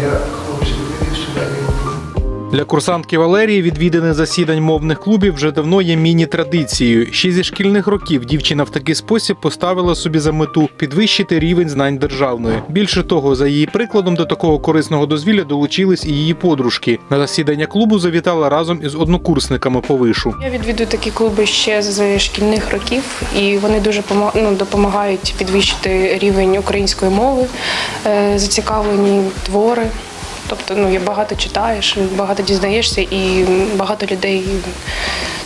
yeah. Для курсантки Валерії відвідини засідань мовних клубів вже давно є міні-традицією. Ще зі шкільних років дівчина в такий спосіб поставила собі за мету підвищити рівень знань державної. Більше того, за її прикладом до такого корисного дозвілля долучились і її подружки. На засідання клубу завітала разом із однокурсниками по вишу. Я відвідую такі клуби ще з шкільних років, і вони дуже ну, допомагають підвищити рівень української мови, е, зацікавлені твори. Тобто, ну я багато читаєш, багато дізнаєшся, і багато людей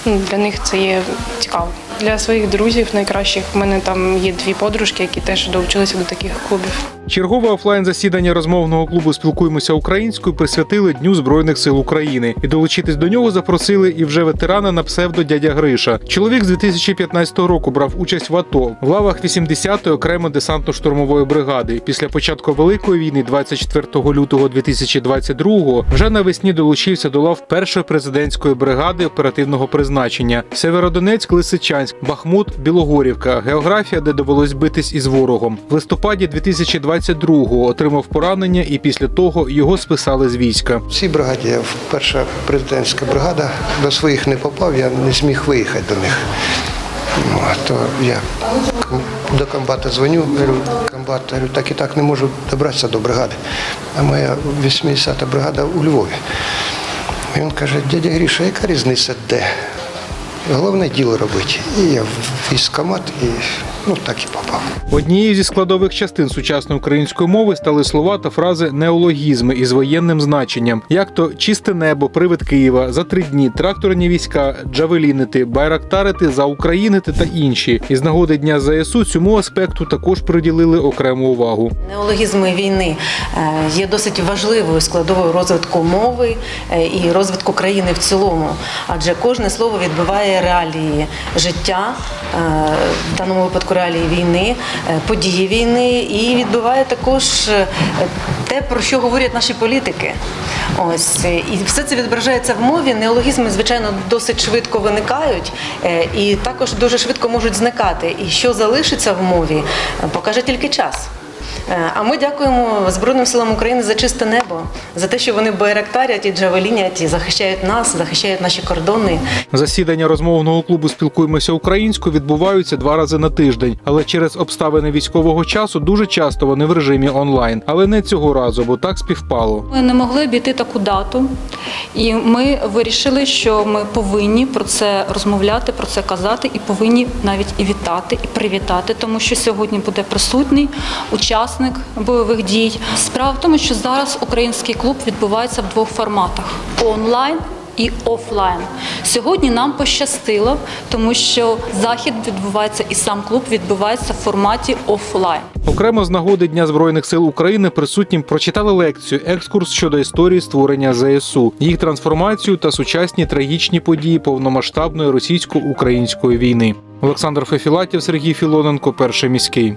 ну, для них це є цікаво. Для своїх друзів найкращих в мене там є дві подружки, які теж долучилися до таких клубів. Чергове офлайн засідання розмовного клубу Спілкуємося українською присвятили Дню Збройних сил України. І долучитись до нього запросили і вже ветерана на псевдо дядя Гриша. Чоловік з 2015 року брав участь в АТО в лавах 80-ї окремо десантно-штурмової бригади. Після початку великої війни, 24 лютого 2022-го, вже навесні долучився до лав першої президентської бригади оперативного призначення Северодонецьк, Лисичанськ, Бахмут, Білогорівка. Географія, де довелось битись із ворогом. В листопаді 2022-го отримав поранення, і після того його списали з війська. В цій бригаді перша президентська бригада до своїх не попав, я не зміг виїхати до них. Ну, а то я до комбата дзвоню, говорю, комбат, говорю, так і так не можу добратися до бригади. А моя 80-та бригада у Львові. І він каже, дядя Гріша, яка різниця де? Головне діло робити. І я в військкомат і ну, так і попав. Однією зі складових частин сучасної української мови стали слова та фрази неологізми із воєнним значенням, як то чисте небо, привид Києва, за три дні, тракторні війська, джавелінити, байрактарити, за Українити та інші. Із нагоди дня ЗСУ цьому аспекту також приділили окрему увагу. Неологізми війни е, є досить важливою складовою розвитку мови е, і розвитку країни в цілому, адже кожне слово відбиває реалії життя, е, в даному випадку реалії війни, е, події війни, і відбиває також е, те, про що говорять наші політики. Ось і все це відображається в мові. Неологізми, звичайно, досить швидко виникають і також дуже швидко можуть зникати. І що залишиться в мові, покаже тільки час. Е, А ми дякуємо Збройним силам України за чисте небо, за те, що вони байрактарять і джавелінять, і захищають нас, захищають наші кордони. Засідання розмовного клубу Спілкуємося українською відбуваються два рази на тиждень, але через обставини військового часу дуже часто вони в режимі онлайн. Але не цього разу, бо так співпало. Ми не могли обійти таку дату, і ми вирішили, що ми повинні про це розмовляти, про це казати, і повинні навіть і вітати, і привітати, тому що сьогодні буде присутній учасник бойових дій. Справа в тому, що зараз український клуб відбувається в двох форматах: онлайн. І офлайн сьогодні нам пощастило, тому що захід відбувається і сам клуб відбувається в форматі офлайн. Окремо з нагоди Дня Збройних сил України присутнім прочитали лекцію екскурс щодо історії створення ЗСУ, їх трансформацію та сучасні трагічні події повномасштабної російсько-української війни. Олександр Фефілатів, Сергій Філоненко, перший міський.